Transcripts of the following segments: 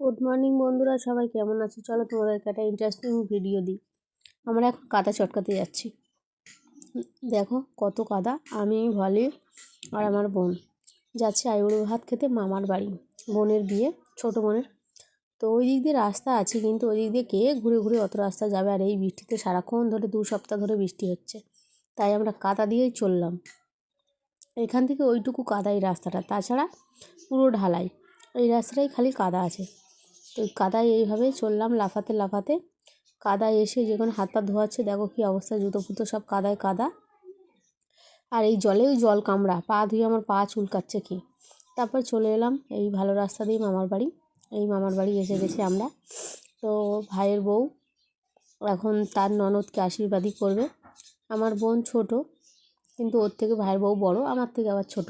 Good morning বন্ধুরা, সবাই কেমন আছো? চলো তোমাদেরকে একটা ইন্টারেস্টিং ভিডিও দিই। আমরা এখন কাদা চটকাতে যাচ্ছি। দেখো কত কাদা, আমি, ভলি আর আমার বোন। যাচ্ছি আইবুড়ো ভাত খেতে মামার বাড়ি, বোনের বিয়ে, ছোট বোনের। তো ওই দিক দিয়ে রাস্তা আছে, কিন্তু ওই দিক দিয়ে কে ঘুরে ঘুরে অত রাস্তা যাবে? আর এই বৃষ্টিতে সারাক্ষণ ধরে দু সপ্তাহ ধরে বৃষ্টি হচ্ছে। তাই আমরা কাদা দিয়েই চললাম। এখান থেকে ওইটুকু কাদা এই রাস্তাটা। তাছাড়া পুরো ঢালাই। এই রাস্তাটাই খালি কাদা আছে। তো কাদায় এইভাবে চললাম লাফাতে লাফাতে। কাদায় এসে যখন হাত পা ধোয়াচ্ছে, দেখো কী অবস্থা জুতো ফুতো সব কাদায় কাদা। আর এই জলেও জল কামড়া, পা ধুয়ে আমার পা চুলকাচ্ছে কি। তারপর চলে এলাম এই ভালো রাস্তা দিয়ে মামার বাড়ি। এই মামার বাড়ি এসে গেছি আমরা। তো ভাইয়ের বউ এখন তার ননদকে আশীর্বাদই করবে। আমার বোন ছোট, কিন্তু ওর থেকে ভাইয়ের বউ বড়, আমার থেকে আবার ছোট।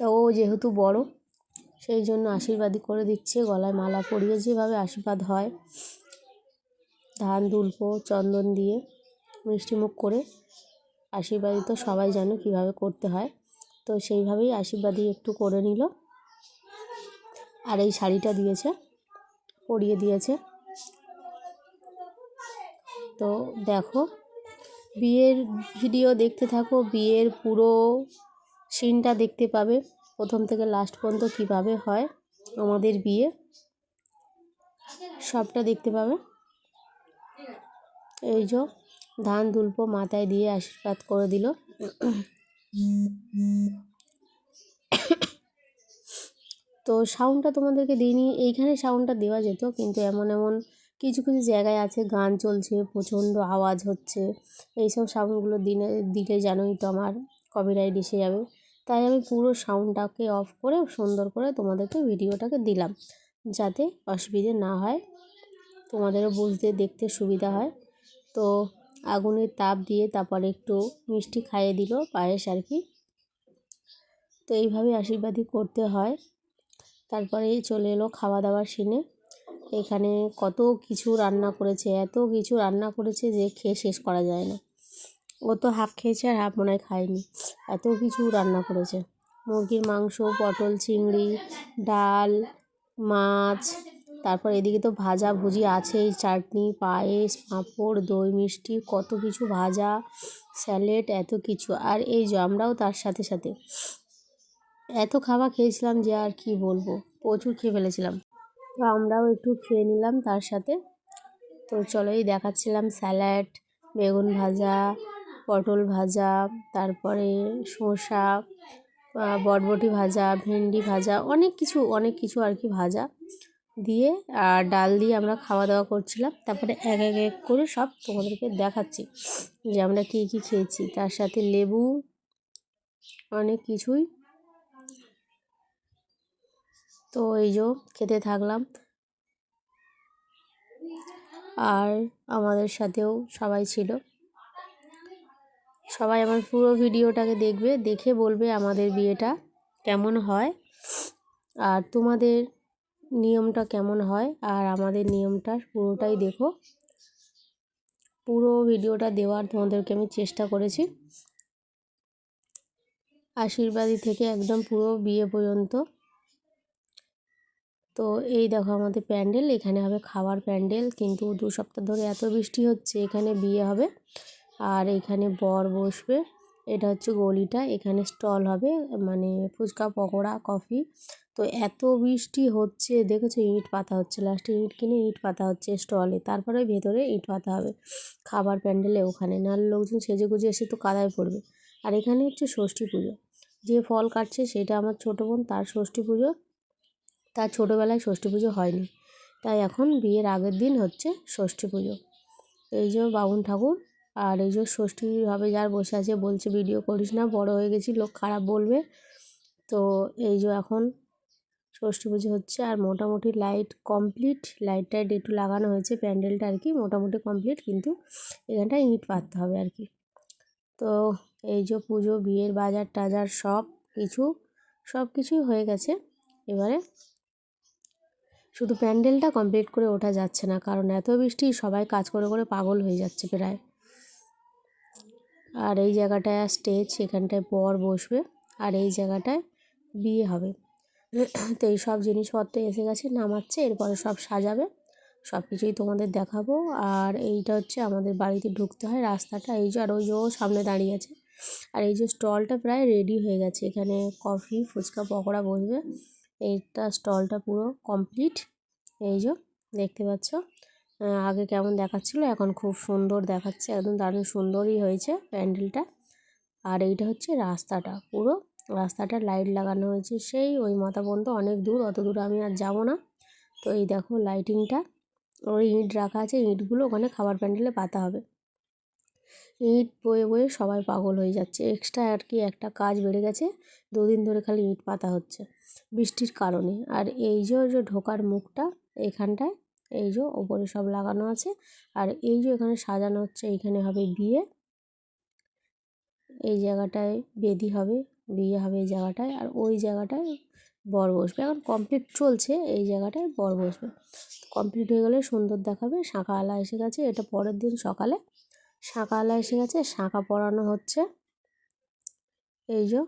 তো ও যেহেতু বড় সেই জন্য আশীর্বাদই করে দিচ্ছে, গলায় মালা পরিয়ে যেভাবে আশীর্বাদ হয়, ধান, দুলপো, চন্দন দিয়ে মিষ্টিমুখ করে আশীর্বাদই তো সবাই জানো কীভাবে করতে হয়। তো সেইভাবেই আশীর্বাদই একটু করে নিল। আর এই শাড়িটা দিয়েছে, পরিয়ে দিয়েছে। তো দেখো, বিয়ের ভিডিও দেখতে থাকো, বিয়ের পুরো সিনটা দেখতে পাবে। প্রথম থেকে লাস্ট পর্যন্ত কীভাবে হয় আমাদের বিয়ে? সবটা দেখতে পাবে। এই যে, ধান দুলপো মাথায় দিয়ে আশীর্বাদ করে দিল। তো সাউন্ডটা তোমাদেরকে দিইনি। এইখানে সাউন্ডটা দেওয়া যেত, কিন্তু এমন এমন কিছু কিছু জায়গায় আছে, গান চলছে, প্রচণ্ড আওয়াজ হচ্ছে। এইসব সাউন্ডগুলো দিনে, দিলে জানোই তো আমার কপিরাইট এসে যাবে। তাই আমি পুরো সাউন্ডটাকে অফ করে সুন্দর করে তোমাদেরকে ভিডিওটাকে দিলাম, যাতে অসুবিধে না হয়, তোমাদেরও বুঝতে, দেখতে সুবিধা হয়। তো আগুনের তাপ দিয়ে তারপরে একটু মিষ্টি খাইয়ে দিল পায়েস আর কি। তো এইভাবে আশীর্বাদই করতে হয়। তারপরে চলে এলো খাওয়া দাওয়ার সিনে এখানে কত কিছু রান্না করেছে, এত কিছু রান্না করেছে যে খেয়ে শেষ করা যায় না। ও তো হাফ খেয়েছে আর হাফ মনে হয় খায়নি। এত কিছু রান্না করেছে। মুরগির মাংস, পটল, চিংড়ি, ডাল, মাছ, তারপর এদিকে তো ভাজা ভুজি আছেই, চাটনি, পায়েস, পাঁপড়, দই, মিষ্টি, কত কিছু ভাজা, স্যালেড, এত কিছু। আর এই যে আমরাও তার সাথে সাথে এত খাবার খেয়েছিলাম যে আর কি বলব, প্রচুর খেয়ে ফেলেছিলাম। তো আমরাও একটু খেয়ে নিলাম তার সাথে। তো চলো এই দেখাচ্ছিলাম স্যালাড, বেগুন ভাজা পটল ভাজা, তারপরে শসা বটবটি ভাজা, ভেন্ডি ভাজা, অনেক কিছু অনেক কিছু আর কি ভাজা দিয়ে, আর ডাল দিয়ে আমরা খাওয়া দাওয়া করছিলাম। তারপরে এক এক এক করে সব তোমাদেরকে দেখাচ্ছি যে আমরা কী কী খেয়েছি। তার সাথে লেবু, অনেক কিছুই। তো এই যে খেতে থাকলাম। আর আমাদের সাথেও সবাই ছিল। সবাই আমার পুরো ভিডিওটাকে দেখবে, দেখে বলবে আমাদের বিয়েটা কেমন হয়। আর তোমাদের নিয়মটা কেমন হয়, আর আমাদের নিয়মটা পুরোটাই দেখো। পুরো ভিডিওটা দেওয়ার তোমাদেরকে আমি চেষ্টা করেছি। আশীর্বাদী থেকে একদম পুরো বিয়ে পর্যন্ত। তো এই দেখো আমাদের প্যান্ডেল, এখানে হবে খাওয়ার প্যান্ডেল, কিন্তু দু সপ্তাহ ধরে এত বৃষ্টি হচ্ছে, এখানে বিয়ে হবে। আর এখানে বর বসবে। এটা হচ্ছে গলিটা। এখানে স্টল হবে মানে ফুচকা, পকোড়া, কফি। তো এত বৃষ্টি হচ্ছে, দেখেছ ইট পাতা হচ্ছে। লাস্টে ইট কিনে ইট পাতা হচ্ছে স্টলে। তারপরে ভেতরে ইট পাতা হবে। খাবার প্যান্ডেলে ওখানে। নাহলে লোকজন সেজে গুজে এসে তো কাদায় পড়বে। আর এখানে হচ্ছে ষষ্ঠী পুজো। যে ফল কাটছে সেটা আমার ছোটো বোন, তার ষষ্ঠী পুজো। তার ছোটোবেলায় ষষ্ঠী পুজো হয়নি। তাই এখন বিয়ের আগের দিন হচ্ছে ষষ্ঠী পুজো। এই যে বামুন ঠাকুর আর এই যে ষষ্ঠী হবে যার বসে আছে বলছে ভিডিও করিস না, বড় হয়ে গেছি, লোক খারাপ বলবে। তো এই যে এখন ষষ্ঠী পুজো হচ্ছে আর মোটামুটি লাইট কমপ্লিট লাইট টাইট একটু লাগানো হয়েছে প্যান্ডেলটা আর কি মোটামুটি কমপ্লিট কিন্তু এখানটায় ইট পাততে হবে আর কি। তো এই যে পুজো, বিয়ের বাজার টাজার সব কিছু, সব কিছুই হয়ে গেছে। এবারে শুধু প্যান্ডেলটা কমপ্লিট করে ওঠা যাচ্ছে না, কারণ এত বৃষ্টি সবাই কাজ করে করে পাগল হয়ে যাচ্ছে প্রায়। আর এই জায়গাটায় স্টেজ এখানটায় বর বসবে, আর এই জায়গাটায় বিয়ে হবে। তো এই সব জিনিসপত্র এসে গেছে, নামাচ্ছে, এরপরে সব সাজাবে, সব কিছুই তোমাদের দেখাবো। আর এইটা হচ্ছে আমাদের বাড়িতে ঢুকতে হয় রাস্তাটা, এই যে আর ওই যে সামনে দাঁড়িয়ে আছে। আর এই যে স্টলটা প্রায় রেডি হয়ে গেছে, এখানে কফি, ফুচকা, পকোড়া বসবে। এইটা স্টলটা পুরো কমপ্লিট এই যে দেখতে পাচ্ছ আগে কেমন দেখাচ্ছিলো? এখন খুব সুন্দর দেখাচ্ছে, একদম দারুণ সুন্দরই হয়েছে প্যান্ডেলটা। আর এইটা হচ্ছে রাস্তাটা, পুরো রাস্তাটা লাইট লাগানো হয়েছে। সেই ওই মাথা পর্যন্ত অনেক দূর, অত দূর আমি আর যাব না। তো এই দেখো লাইটিংটা, ওই ইঁট রাখা আছে, ইঁটগুলো ওখানে খাবার প্যান্ডেলে পাতা হবে। ইঁট বয়ে বয়ে সবাই পাগল হয়ে যাচ্ছে। এক্সট্রা আর কি একটা কাজ বেড়ে গেছে, দুদিন ধরে খালি ইঁট পাতা হচ্ছে, বৃষ্টির কারণে। আর এই যে যে ঢোকার মুখটা, এখানটায় এই যে ওপরে সব লাগানো আছে। আর এই যে এখানে সাজানো হচ্ছে এইখানে হবে বিয়ে। এই জায়গাটায় বেদি হবে, বিয়ে হবে এই জায়গাটায়। আর ওই জায়গাটায় বর বসবে। এখন কমপ্লিট চলছে, এই জায়গাটায় বর বসবে। কমপ্লিট হয়ে গেলে সুন্দর দেখাবে, শাঁখাওয়ালা এসে গেছে, এটা পরের দিন সকালে। শাঁখাওয়ালা এসে গেছে, শাঁখা পরানো হচ্ছে। এই যে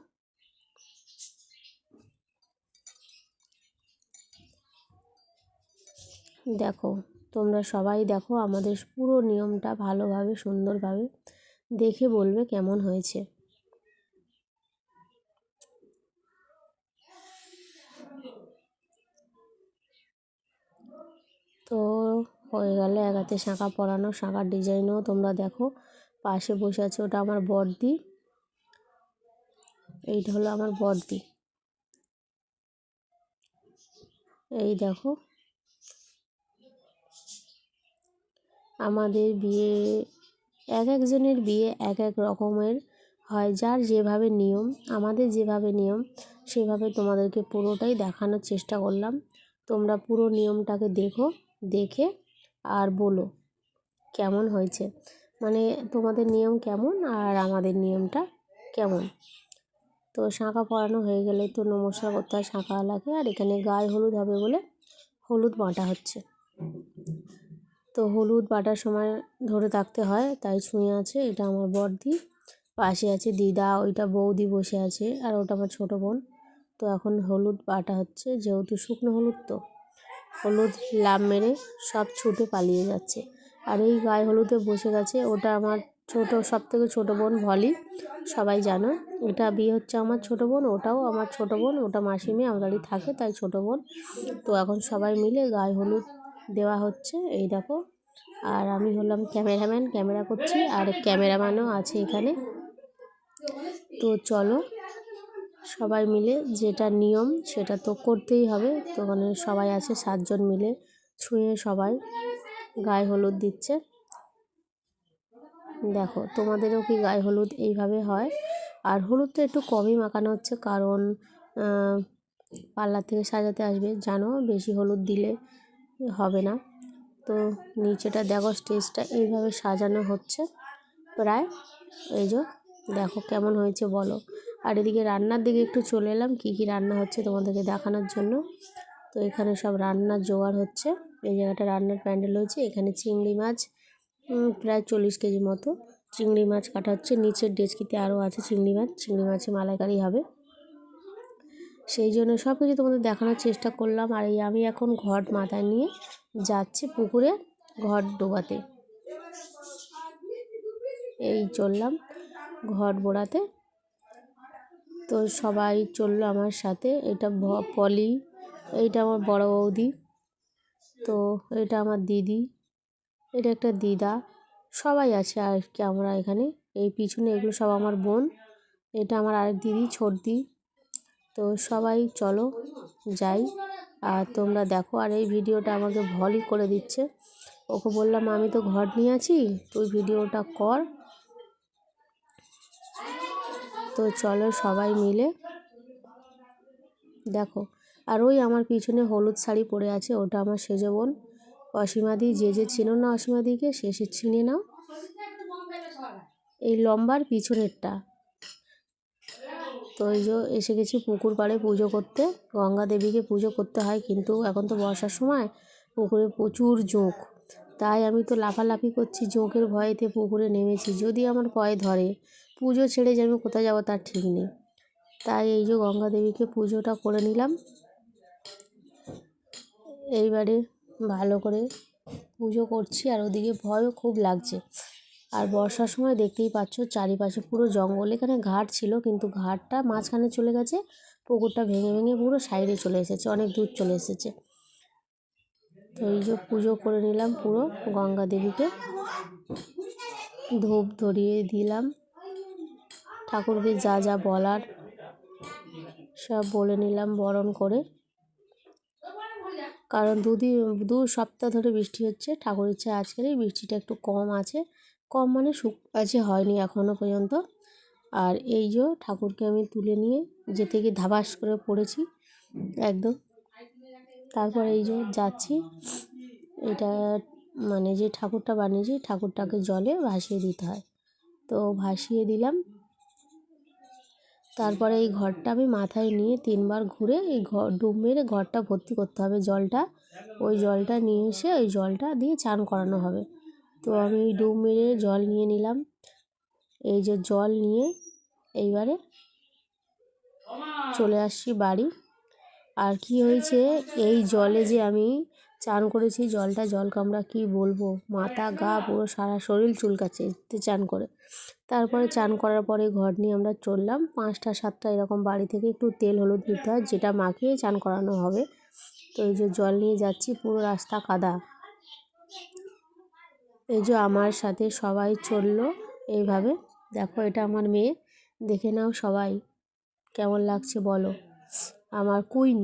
দেখো, তোমরা সবাই দেখো আমাদের পুরো নিয়মটা ভালোভাবে, সুন্দরভাবে দেখে বলবে কেমন হয়েছে। তো হয়ে গেলে এক হাতে শাঁখা পরানো, শাঁখার ডিজাইনও তোমরা দেখো। পাশে বসে আছে ওটা আমার বড়দি এইটা হলো আমার বড়দি এই দেখো। আমাদের বিয়ে, এক একজনের বিয়ে এক এক রকমের হয়। যার যেভাবে নিয়ম, আমাদের যেভাবে নিয়ম, সেভাবে তোমাদেরকে পুরোটাই দেখানোর চেষ্টা করলাম। তোমরা পুরো নিয়মটাকে দেখো, দেখে আর বলো কেমন হয়েছে। মানে তোমাদের নিয়ম কেমন আর আমাদের নিয়মটা কেমন? তো শাঁখা পরানো হয়ে গেলে তো নমস্কার করতে হয় শাঁখাওয়ালাকে। আর এখানে গায়ে হলুদ হবে বলে হলুদ বাঁটা হচ্ছে। তো হলুদ বাটার সময় ধরে থাকতে হয়, তাই ছুঁয়ে আছে। এটা আমার বড়দি, পাশে আছে দিদা, ওইটা বৌদি বসে আছে, আর ওটা আমার ছোটো বোন। তো এখন হলুদ বাটা হচ্ছে, যেহেতু শুকনো হলুদ তো। হলুদ লাভ মেরে সব ছুটে পালিয়ে যাচ্ছে। আর এই গায়ে হলুদে বসে গেছে, ওটা আমার ছোটো সব থেকে ছোটো বোন ভলি, সবাই জানো। এটা বিয়ে হচ্ছে আমার ছোটো বোন, ওটাও আমার ছোটো বোন, ওটা মাসিমে আমাদেরই থাকে, তাই ছোটো বোন। তো এখন সবাই মিলে গায়ে হলুদ দেওয়া হচ্ছে, এই দেখো। আর আমি হলাম ক্যামেরাম্যান, ক্যামেরা করছি, আর ক্যামেরাম্যানও আছে এখানে। তো চলো, সবাই মিলে যেটা নিয়ম সেটা তো করতেই হবে। তো ওখানে সবাই আছে, সাতজন মিলে ছুঁয়ে সবাই গায়ে হলুদ দিচ্ছে। দেখো, তোমাদেরও কি গায়ে হলুদ এইভাবে হয়? আর হলুদ তো একটু কমই মাখানো হচ্ছে, কারণ পার্লার থেকে সাজাতে আসবে, জানো? বেশি হলুদ দিলে হবে না। তো নিচেটা দেখো স্টেজটা এইভাবে সাজানো হচ্ছে। প্রায় এই যে দেখো কেমন হয়েছে বলো। আর এদিকে রান্নার দিকে একটু চলে এলাম, কী কী রান্না হচ্ছে তোমাদেরকে দেখানোর জন্য। তো এখানে সব রান্নার জোগাড় হচ্ছে। এই জায়গাটা রান্নার প্যান্ডেল হয়েছে, এখানে চিংড়ি মাছ প্রায় চল্লিশ কেজি মতো। চিংড়ি মাছ কাটা হচ্ছে, নিচের ডেচকিতে আরও আছে চিংড়ি মাছ। চিংড়ি মাছে মালাইকারি হবে। সেই জন্য সব কিছু তোমাদের দেখানোর চেষ্টা করলাম। আর এই আমি এখন ঘট মাথায় নিয়ে যাচ্ছি পুকুরে ঘট ডোবাতে। এই চললাম ঘট বোড়াতে। তো সবাই চলল আমার সাথে। এটা পলি, এইটা আমার বড় বৌদি, তো এটা আমার দিদি, এটা একটা দিদা। সবাই আছে আর কি আমরা এখানে। এই পিছনে এগুলো সব আমার বোন, এটা আমার আরেক দিদি ছোটদি তো সবাই চলো যাই। আর তোমরা দেখো, আর এই ভিডিওটা আমাকে ভলই করে দিচ্ছে। ওকে বললাম, আমি তো ঘর নিয়ে আছি, তুই ভিডিওটা কর। তো চলো সবাই মিলে। দেখো, আর ওই আমার পিছনে হলুদ শাড়ি পরে আছে, ওটা আমার সেজে বোন। অসীমাদি যে যে চিনো না অসীমাদিকে, সে সে চিনে নাও। এই লম্বার পিছনেরটা। তো এই যে এসে গেছি পুকুর পাড়ে পুজো করতে। গঙ্গা দেবীকে পুজো করতে হয় কিন্তু এখন তো বর্ষার সময়, পুকুরে প্রচুর জোঁক। তাই আমি তো লাফালাফি করছি, জোঁকের ভয়েতে পুকুরে নেমেছি। যদি আমার ভয় ধরে, পুজো ছেড়ে যে আমি কোথায় যাব তার ঠিক নেই। তাই এই যে গঙ্গা দেবীকে পুজোটা করে নিলাম। এইবারে ভালো করে পুজো করছি আর ওদিকে ভয়ও খুব লাগছে। আর বর্ষার সময় দেখতেই পাচ্ছ, চারিপাশে পুরো জঙ্গল। এখানে ঘাট ছিল, কিন্তু ঘাটটা মাঝখানে চলে গেছে। পুকুরটা ভেঙে ভেঙে পুরো সাইডে চলে এসেছে, অনেক দূর চলে এসেছে। তো এই যে পুজো করে নিলাম পুরো গঙ্গা দেবীকে। ধূপ ধরিয়ে দিলাম। ঠাকুরকে যা যা বলার সব বলে নিলাম বরণ করে। কারণ দুদিন, দু সপ্তাহ ধরে বৃষ্টি হচ্ছে ঠাকুর ইচ্ছা আজকের এই বৃষ্টিটা একটু কম আছে। কম মানে আছে হয়নি এখনও পর্যন্ত। আর এই যে ঠাকুরকে আমি তুলে নিয়ে যেতে গিয়ে ধাবাস করে পড়েছি, একদম। তারপর এই যে যাচ্ছি, এটা মানে যে ঠাকুরটা বানিয়েছি, ঠাকুরটাকে জলে ভাসিয়ে দিতে হয়। তো ভাসিয়ে দিলাম। তারপরে এই ঘরটা আমি মাথায় নিয়ে তিনবার ঘুরে এই ঘর, ডুব মেরে ঘরটা ভর্তি করতে হবে জলটা। ওই জলটা নিয়ে এসে, ওই জলটা দিয়ে চান করানো হবে। তো আমি ডুব মেরে জল নিয়ে নিলাম। এই যে জল নিয়ে এইবারে চলে আসছি বাড়ি। আর কি হয়েছে? এই জলে যে আমি চান করেছি জলটা জলকে আমরা কী বলব? মাথা, গা পুরো সারা শরীর চুলকাচ্ছে চান করে। তারপরে চান করার পরে ঘর নিয়ে আমরা চললাম। পাঁচটা, সাতটা এরকম বাড়ি থেকে একটু তেল, হলুদ নিতে হয়, যেটা মাখিয়ে চান করানো হবে। তো এই যে জল নিয়ে যাচ্ছি, পুরো রাস্তা কাদা। এই যে আমার সাথে সবাই চলল এইভাবে। দেখো, এটা আমার মেয়ে। দেখে নাও সবাই। কেমন লাগছে বলো? আমার কুইন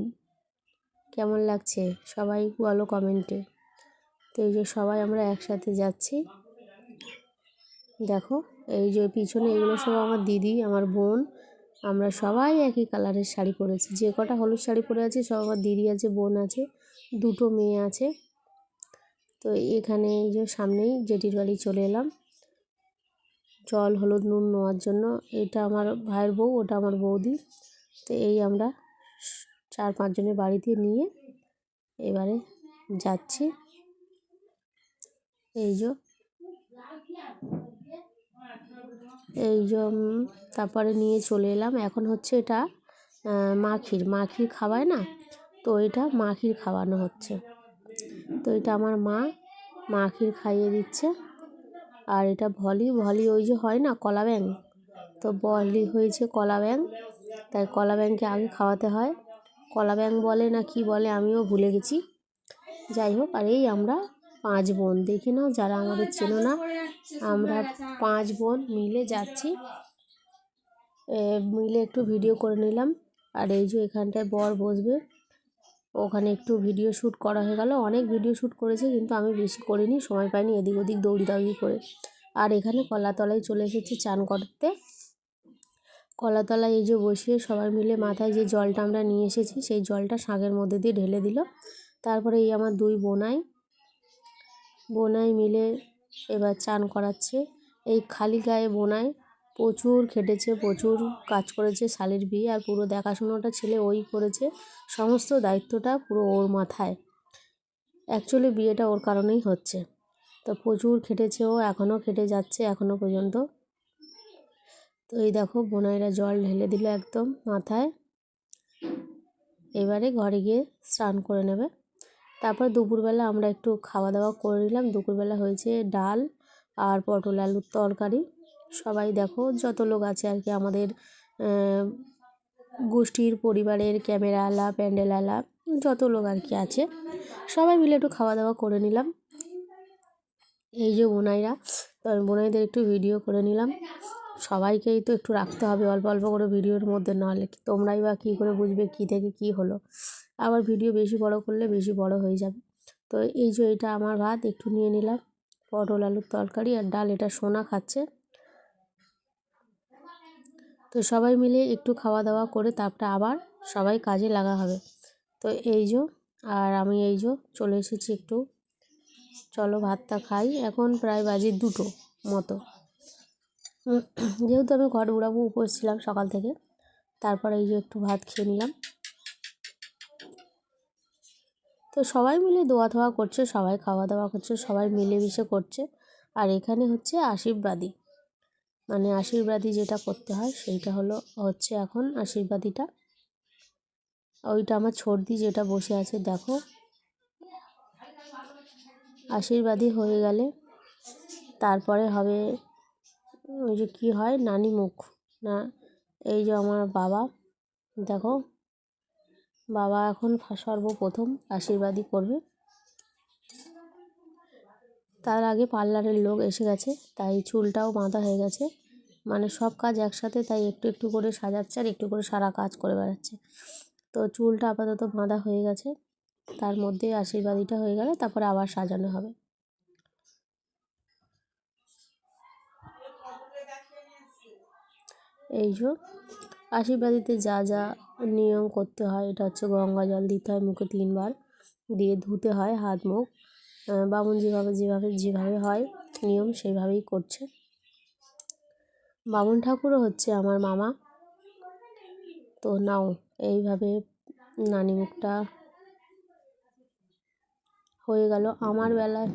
কেমন লাগছে? সবাই বলো কমেন্টে তো এই যে সবাই আমরা একসাথে যাচ্ছি। দেখো, এই যে পিছনে এগুলো সব আমার দিদি, আমার বোন। আমরা সবাই একই কালারের শাড়ি পরেছি। যে কটা হলুদ শাড়ি পরে আছে, সব আমার দিদি আছে, বোন আছে, দুটো মেয়ে আছে। তো এখানে এই যে সামনেই জেঠির বাড়ি চলে এলাম। জল, হলুদ, নুন নেওয়ার জন্য। এটা আমার ভাইয়ের বউ, ওটা আমার বৌদি। তো এই আমরা চার পাঁচজনের বাড়িতে নিয়ে এবারে যাচ্ছি। এই যে এই যে তারপরে নিয়ে চলে এলাম। এখন হচ্ছে এটা মাখির। মাখির খাওয়ায় না? তো এটা মাখির খাওয়ানো হচ্ছে। তো এটা আমার মা মা মাখির খাইয়ে দিচ্ছে। আর এটা ভলি ভলি ওই যে হয় না, কলা ব্যাং তো বলি হয়েছে কলা ব্যাং তাই কলা ব্যাংকে আগে খাওয়াতে হয়। কলা ব্যাং বলে না কি বলে আমিও ভুলে গেছি। যাই হোক, আর এই আমরা পাঁচ বোন। দেখি নাও যারা আমাদের চেনো না, আমরা পাঁচ বোন মিলে যাচ্ছি। মিলে একটু ভিডিও করে নিলাম। আর এই যে এখানটায় বর বসবে। ওখানে একটু ভিডিও শ্যুট করা হয়ে গেল। অনেক ভিডিও শ্যুট করেছে কিন্তু আমি বেশি করিনি, সময় পাইনি এদিক ওদিক দৌড়ি করে। আর এখানে কলাতলায় চলে এসেছি চান করতে। কলাতলায় এই যে বসিয়ে সবাই মিলে মাথায় যে জলটা আমরা নিয়ে এসেছি, সেই জলটা শাঁখের মধ্যে দিয়ে ঢেলে দিল। তারপরে এই আমার দুই বোনাই। বোনাই মিলে এবার চান করাচ্ছে। এই খালি গায়ে বোনাই প্রচুর খেটেছে, প্রচুর কাজ করেছে, শালির বিয়ে আর পুরো দেখাশোনাটা ছেলে ওই করেছে। সমস্ত দায়িত্বটা পুরো ওর মাথায়। অ্যাকচুয়ালি বিয়েটা ওর কারণেই হচ্ছে। তো প্রচুর খেটেছে ও, এখনও খেটে যাচ্ছে, এখনও পর্যন্ত। তো এই দেখো, বোনাইরা জল ঢেলে দিল একদম মাথায়। এবারে ঘরে গিয়ে স্নান করে নেবে। তারপর দুপুরবেলা আমরা একটু খাওয়া দাওয়া করে নিলাম। দুপুরবেলা হয়েছে ডাল আর পটল আলুর তরকারি। সবাই দেখো, যত লোক আছে আর কি আমাদের গোষ্ঠীর পরিবারের ক্যামেরাওয়ালা প্যান্ডেলওয়ালা যত লোক আর কি আছে, সবাই মিলে একটু খাওয়া দাওয়া করে নিলাম। এই যে বোনাইরা বোনাইদের একটু ভিডিও করে নিলাম। সবাইকেই তো একটু রাখতে হবে, অল্প অল্প করে ভিডিওর মধ্যে, নাহলে তোমরাই বা কী করে বুঝবে কী থেকে কী হলো। আবার ভিডিও বেশি বড় করলে বেশি বড় হয়ে যাবে। তো এই যে এটা আমার ভাত, একটু নিয়ে নিলাম। পটল আলুর তরকারি আর ডাল, এটা সোনা খাচ্ছে। তো সবাই মিলে একটু খাওয়া দাওয়া করে তারপরে আবার সবাই কাজে লাগা হবে। তো এই যে, আর আমি এই যে চলে এসেছি একটু। চলো ভাতটা খাই। এখন প্রায় বাজে দুটো মতো। যেহেতু আমি ঘর উড়াবো উপোস ছিলাম সকাল থেকে, তারপরে এই যে একটু ভাত খেয়ে নিলাম। তো সবাই মিলে দোয়া ধোয়া করছে, সবাই খাওয়া দাওয়া করছে, সবাই মিলেমিশে করছে। আর এখানে হচ্ছে আশীর্বাদী। মানে আশীর্বাদী যেটা করতে হয়, সেইটা হলো হচ্ছে এখন আশীর্বাদীটা। ওইটা আমার ছর্দি যেটা বসে আছে, দেখো। আশীর্বাদী হয়ে গেলে তারপরে হবে ওই যে কী হয়, নানি মুখ। না, এই যে আমার বাবা, দেখো। বাবা এখন সর্বপ্রথম আশীর্বাদী করবে। তার আগে পার্লারের লোক এসে গেছে, তাই চুলটাও বাঁধা হয়ে গেছে। মানে সব কাজ একসাথে, তাই একটু একটু করে সাজাচ্ছে আর একটু করে সারা কাজ করে বেড়াচ্ছে। তো চুলটা আপাতত বাঁধা হয়ে গেছে, তার মধ্যে আশীর্বাদীটা হয়ে গেলে তারপরে আবার সাজানো হবে। এই যে, আশীর্বাদীতে যা যা নিয়ম করতে হয়, এটা হচ্ছে গঙ্গা জল দিতে হয় মুখে তিনবার, দিয়ে ধুতে হয় হাত মুখ। বামুন যেভাবে যেভাবে যেভাবে হয়, নিয়ম সেইভাবেই করছে। বামুন ঠাকুরও হচ্ছে আমার মামা। তো নাও, এইভাবে নানি মুখটা হয়ে গেল আমার বেলায়।